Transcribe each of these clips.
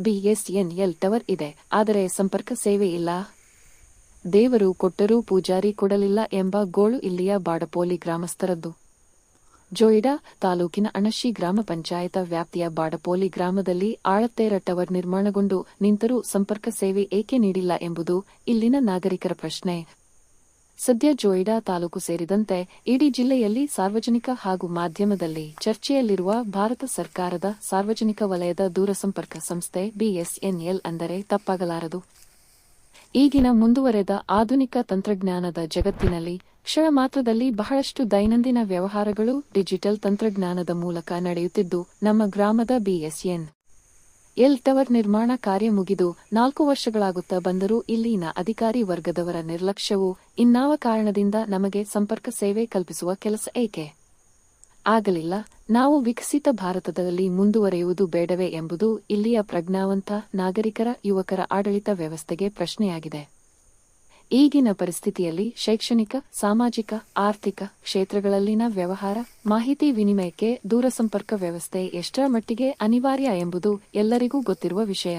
BSNL tower ಇದೆ. ಆದರೆ ಸಂಪರ್ಕ ಸೇವೆ ಇಲ್ಲ. ದೇವರು ಕೊಟ್ಟರೂ ಪೂಜಾರಿ ಕೊಡಲಿಲ್ಲ ಎಂಬ ಗೋಳು ಇಲ್ಲಿಯ ಬಾಡಪೋಲಿ ಗ್ರಾಮಸ್ಥರದ್ದು. ಜೋಯಿಡಾ ತಾಲೂಕಿನ ಅಣಶಿ ಗ್ರಾಮ ಪಂಚಾಯತ ವ್ಯಾಪ್ತಿಯ ಬಾಡಪೋಲಿ ಗ್ರಾಮದಲ್ಲಿ ಆಳತ್ತೇರ ಟವರ್ ನಿರ್ಮಾಣಗೊಂಡು ನಿಂತರೂ ಸಂಪರ್ಕ ಸೇವೆ ಏಕೆ ನೀಡಿಲ್ಲ ಎಂಬುದು ಇಲ್ಲಿನ ನಾಗರಿಕರ ಪ್ರಶ್ನೆ. ಸದ್ಯ ಜೋಯಿಡಾ ತಾಲೂಕು ಸೇರಿದಂತೆ ಇಡೀ ಜಿಲ್ಲೆಯಲ್ಲಿ ಸಾರ್ವಜನಿಕ ಹಾಗೂ ಮಾಧ್ಯಮದಲ್ಲಿ ಚರ್ಚೆಯಲ್ಲಿರುವ ಭಾರತ ಸರ್ಕಾರದ ಸಾರ್ವಜನಿಕ ವಲಯದ ದೂರಸಂಪರ್ಕ ಸಂಸ್ಥೆ ಬಿಎಸ್ಎನ್ಎಲ್ ಅಂದರೆ ತಪ್ಪಾಗಲಾರದು. ಈಗಿನ ಮುಂದುವರೆದ ಆಧುನಿಕ ತಂತ್ರಜ್ಞಾನದ ಜಗತ್ತಿನಲ್ಲಿ ಕ್ಷಣ ಮಾತ್ರದಲ್ಲಿ ಬಹಳಷ್ಟು ದೈನಂದಿನ ವ್ಯವಹಾರಗಳು ಡಿಜಿಟಲ್ ತಂತ್ರಜ್ಞಾನದ ಮೂಲಕ ನಡೆಯುತ್ತಿದ್ದು, ನಮ್ಮ ಗ್ರಾಮದ ಬಿಎಸ್ಎನ್. ಎಲ್ ಟವರ್ ನಿರ್ಮಾಣ ಕಾರ್ಯ ಮುಗಿದು ನಾಲ್ಕು ವರ್ಷಗಳಾಗುತ್ತಾ ಬಂದರೂ ಇಲ್ಲಿನ ಅಧಿಕಾರಿ ವರ್ಗದವರ ನಿರ್ಲಕ್ಷ್ಯವು ಇನ್ನಾವ ಕಾರಣದಿಂದ ನಮಗೆ ಸಂಪರ್ಕ ಸೇವೆ ಕಲ್ಪಿಸುವ ಕೆಲಸ ಏಕೆ? ಆಗಲಿಲ್ಲ. ನಾವು ವಿಕಸಿತ ಭಾರತದಲ್ಲಿ ಮುಂದುವರೆಯುವುದು ಬೇಡವೇ ಎಂಬುದು ಇಲ್ಲಿಯ ಪ್ರಜ್ಞಾವಂತ ನಾಗರಿಕರ, ಯುವಕರ ಆಡಳಿತ ವ್ಯವಸ್ಥೆಗೆ ಪ್ರಶ್ನೆಯಾಗಿದೆ. ಈಗಿನ ಪರಿಸ್ಥಿತಿಯಲ್ಲಿ ಶೈಕ್ಷಣಿಕ, ಸಾಮಾಜಿಕ, ಆರ್ಥಿಕ ಕ್ಷೇತ್ರಗಳಲ್ಲಿನ ವ್ಯವಹಾರ, ಮಾಹಿತಿ ವಿನಿಮಯಕ್ಕೆ ದೂರಸಂಪರ್ಕ ವ್ಯವಸ್ಥೆ ಎಷ್ಟರ ಮಟ್ಟಿಗೆ ಅನಿವಾರ್ಯ ಎಂಬುದು ಎಲ್ಲರಿಗೂ ಗೊತ್ತಿರುವ ವಿಷಯ.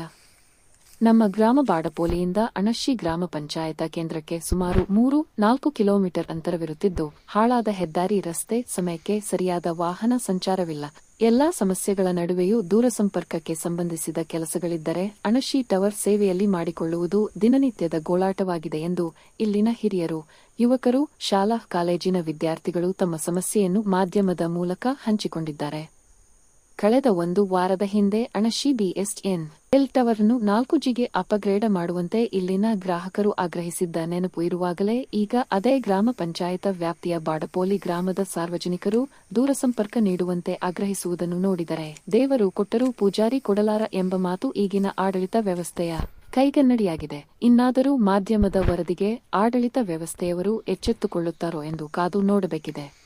ನಮ್ಮ ಗ್ರಾಮ ಬಾಡಪೋಲಿಯಿಂದ ಅಣಶಿ ಗ್ರಾಮ ಪಂಚಾಯತ ಕೇಂದ್ರಕ್ಕೆ ಸುಮಾರು ಮೂರು, ನಾಲ್ಕು ಕಿಲೋಮೀಟರ್ ಅಂತರವಿರುತ್ತಿದ್ದು, ಹಾಳಾದ ಹೆದ್ದಾರಿ, ರಸ್ತೆ ಸಮಯಕ್ಕೆ ಸರಿಯಾದ ವಾಹನ ಸಂಚಾರವಿಲ್ಲ. ಎಲ್ಲಾ ಸಮಸ್ಯೆಗಳ ನಡುವೆಯೂ ದೂರಸಂಪರ್ಕಕ್ಕೆ ಸಂಬಂಧಿಸಿದ ಕೆಲಸಗಳಿದ್ದರೆ ಅಣಶಿ ಟವರ್ ಸೇವೆಯಲ್ಲಿ ಮಾಡಿಕೊಳ್ಳುವುದು ದಿನನಿತ್ಯದ ಗೋಳಾಟವಾಗಿದೆ ಎಂದು ಇಲ್ಲಿನ ಹಿರಿಯರು, ಯುವಕರು, ಶಾಲಾ, ಕಾಲೇಜಿನ ವಿದ್ಯಾರ್ಥಿಗಳು ತಮ್ಮ ಸಮಸ್ಯೆಯನ್ನು ಮಾಧ್ಯಮದ ಮೂಲಕ ಹಂಚಿಕೊಂಡಿದ್ದಾರೆ. ಕಳೆದ ಒಂದು ವಾರದ ಹಿಂದೆ ಅಣಶಿ ಬಿಎಸ್ಎನ್ ಎಲ್ ಟವರ್ ಅನ್ನು ನಾಲ್ಕು ಜಿಗೆ ಅಪಗ್ರೇಡ್ ಮಾಡುವಂತೆ ಇಲ್ಲಿನ ಗ್ರಾಹಕರು ಆಗ್ರಹಿಸಿದ್ದ ನೆನಪು ಇರುವಾಗಲೇ ಈಗ ಅದೇ ಗ್ರಾಮ ಪಂಚಾಯತ ವ್ಯಾಪ್ತಿಯ ಬಾಡಪೋಲಿ ಗ್ರಾಮದ ಸಾರ್ವಜನಿಕರು ದೂರಸಂಪರ್ಕ ನೀಡುವಂತೆ ಆಗ್ರಹಿಸುವುದನ್ನು ನೋಡಿದರೆ ದೇವರು ಕೊಟ್ಟರೂ ಪೂಜಾರಿ ಕೊಡಲಾರ ಎಂಬ ಮಾತು ಈಗಿನ ಆಡಳಿತ ವ್ಯವಸ್ಥೆಯ ಕೈಗನ್ನಡಿಯಾಗಿದೆ. ಇನ್ನಾದರೂ ಮಾಧ್ಯಮದ ವರದಿಗೆ ಆಡಳಿತ ವ್ಯವಸ್ಥೆಯವರು ಎಚ್ಚೆತ್ತುಕೊಳ್ಳುತ್ತಾರೋ ಎಂದು ಕಾದು ನೋಡಬೇಕಿದೆ.